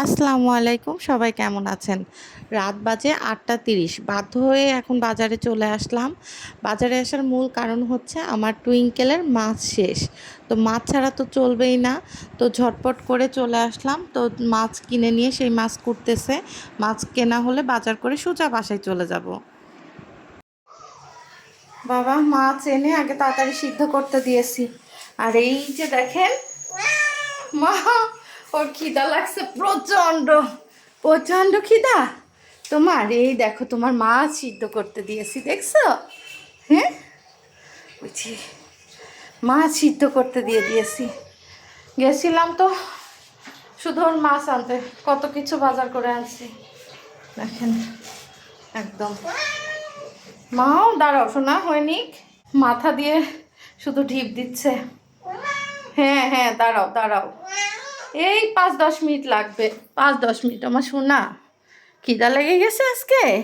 আসসালামু আলাইকুম, সবাই কেমন আছেন? রাত বাজে আটটা তিরিশ। বাধ্য হয়ে এখন বাজারে চলে আসলাম। বাজারে আসার মূল কারণ হচ্ছে আমার টুইঙ্কেলের মাছ শেষ। তো মাছ ছাড়া তো চলবেই না। তো ঝটপট করে চলে আসলাম। তো মাছ কিনে নিয়ে সেই মাছ কুটতেছে। মাছ কেনা হলে বাজার করে সোজা বাসায় চলে যাব। বাবা, মাছ এনে আগে তাড়াতাড়ি সিদ্ধ করতে দিয়েছি। আর এই যে দেখেন, মা ওর খিদা লাগছে প্রচণ্ড প্রচণ্ড খিদা। তোমার এই দেখো, তোমার মাছ সিদ্ধ করতে দিয়েছি, দেখছ? হ্যাঁ? বুঝছি মাছ সিদ্ধ করতে দিয়ে দিয়েছি। গেছিলাম তো শুধু ওর মাছ আনতে, কত কিছু বাজার করে আনছি। দেখেন, একদম। মাও, দাঁড়াও, শোনা হয়নি মাথা দিয়ে শুধু ঢিপ দিচ্ছে। হ্যাঁ হ্যাঁ দাঁড়াও দাঁড়াও। এই পাঁচ, দশ মিনিট লাগবে। পাঁচ, দশ মিনিট, আমার শোনা। খিদা লেগে গেছে আজকে?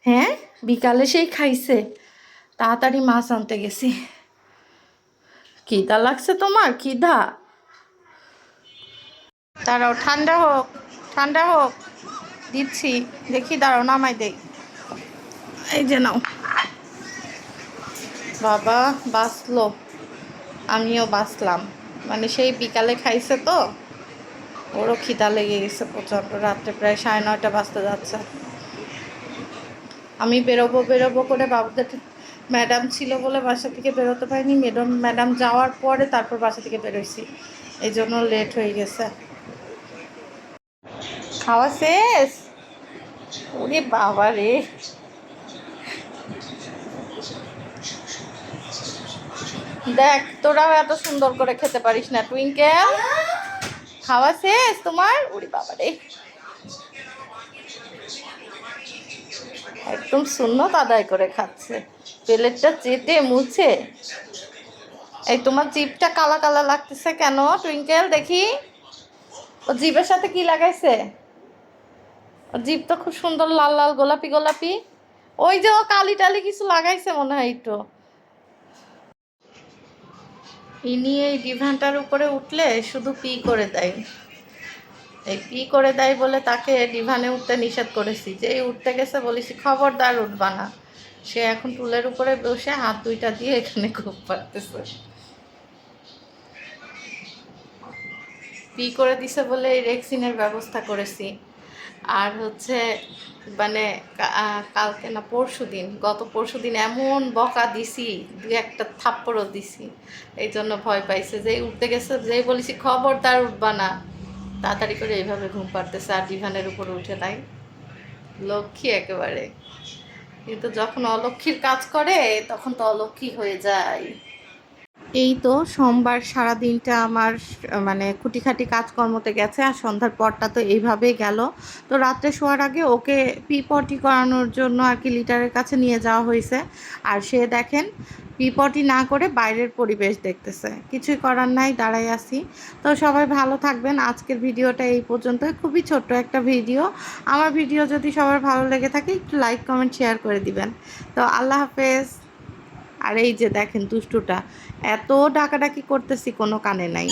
হ্যাঁ বিকালে সেই খাইছে। তাড়াতাড়ি মাছ আনতে গেছি। খিদা লাগছে তোমার? খিদা। দাঁড়াও, ঠান্ডা হোক ঠান্ডা হোক। দিচ্ছি, দেখি, দাঁড়াও, নামাই দেই। এই যে নাও। বাবা, বাঁচলো। আমিও বাঁচলাম। মানে সেই বিকালে খাইছে তো। ওরও খিদা লেগে গেছে প্রচণ্ড। রাত্রে প্রায় সাড়ে নয়টা বাজতে যাচ্ছে। আমি বেরোবো বেরোবো করে বাবুদের ম্যাডাম ছিল বলে বাসা থেকে বেরোতে পারিনি। ম্যাডাম ম্যাডাম যাওয়ার পরে তারপর বাসা থেকে বেরোইছি। এই জন্য লেট হয়ে গেছে। খাওয়া শেষ? ওরে বাবা রে। দেখ, তোরাও এত সুন্দর করে খেতে পারিস না, টুইঙ্কেল। খাওয়া শেষ তোমার? ওরে বাবা রে একদম শূন্য আদায় করে খাচ্ছে। প্লেটটা চেটে মুছে। এই তোমার জিপটা কালা কালা লাগতেছে কেন? টুইঙ্কেল, দেখি। ও জিপের সাথে কি লাগাইছে? ওর জিভ তো খুব সুন্দর, লাল লাল, গোলাপি গোলাপি। ওই যে ও কালি টালি কিছু লাগাইছে মনে হয় একটু। ইনি এই ডিভানটার উপরে উঠলে শুধু পি করে দেয়। এই পি করে দেয় বলে তাকে ডিভানে উঠতে নিষেধ করেছি। যেই উঠতে গেছে বলেছি, খবরদার উঠবা না। সে এখন টুলের উপরে বসে হাত দুইটা দিয়ে এখানে খুব পারতেছে পি করে দিছে বলে এই রেক্সিনের ব্যবস্থা করেছি। আর হচ্ছে মানে কালকে না পরশু দিন, গত পরশু দিন এমন বকা দিছি, দু একটা থাপ্পড়ও দিছি। এই জন্য ভয় পাইছে যে উঠতে গেছে, যেই বলেছি, খবরদার উঠবা না। তাড়াতাড়ি করে এইভাবে ঘুম পাড়তেছে, আর ডিভানের উপরে উঠে নাই। লক্ষ্মী একেবারে। কিন্তু যখন অলক্ষ্মীর কাজ করে, তখন তো অলক্ষ্মী হয়ে যায়। এই তো সোমবার সারা দিনটা আমার মানে খুঁটিখাটি কাজকর্মতে গেছে আর সন্ধ্যার পরটা তো এইভাবেই গেল। তো রাত্রে শোয়ার আগে ওকে পিপটি করানোর জন্য আর কি লিটারের কাছে নিয়ে যাওয়া হয়েছে। আর সে দেখেন, পিপটি না করে বাইরের পরিবেশ দেখতেছে। কিছুই করার নাই, দাঁড়াই আছি। তো সবাই ভালো থাকবেন। আজকের ভিডিওটা এই পর্যন্ত। খুবই ছোট্ট একটা ভিডিও। আমার ভিডিও যদি সবার ভালো লেগে থাকে, একটু লাইক কমেন্ট শেয়ার করে দিবেন। তো আল্লাহ হাফেজ। আর এই যে দেখেন দুষ্টুটা এত ডাকাডাকি করতেছি কোনো কানে নাই।